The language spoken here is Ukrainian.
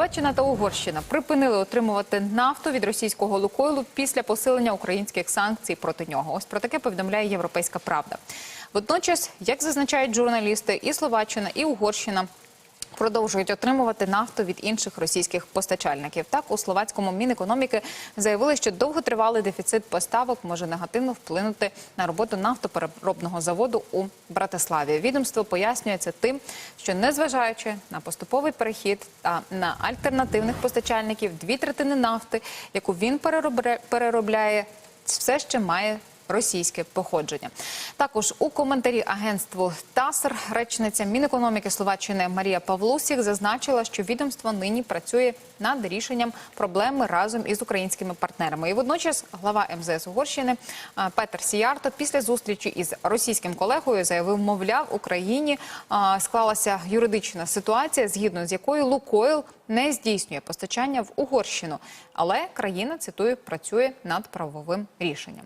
Словаччина та Угорщина припинили отримувати нафту від російського Лукойлу після посилення українських санкцій проти нього. Ось про таке повідомляє Європейська Правда. Водночас, як зазначають журналісти, і Словаччина, і Угорщина. Продовжують отримувати нафту від інших російських постачальників. Так у словацькому мінекономіки заявили, що довготривалий дефіцит поставок може негативно вплинути на роботу нафтопереробного заводу у Братиславі. Відомство пояснює це тим, що незважаючи на поступовий перехід та на альтернативних постачальників, дві третини нафти, яку він переробля- переробляє, все ще має російське походження. Також у коментарі агентству ТАСР речниця Мінекономіки Словаччини Марія Павлусік зазначила, що відомство нині працює над рішенням проблеми разом із українськими партнерами. І водночас глава МЗС Угорщини Петер Сіярто після зустрічі із російським колегою заявив, мовляв, Україні склалася юридична ситуація, згідно з якою Лукойл не здійснює постачання в Угорщину, але країна цитую працює над правовим рішенням.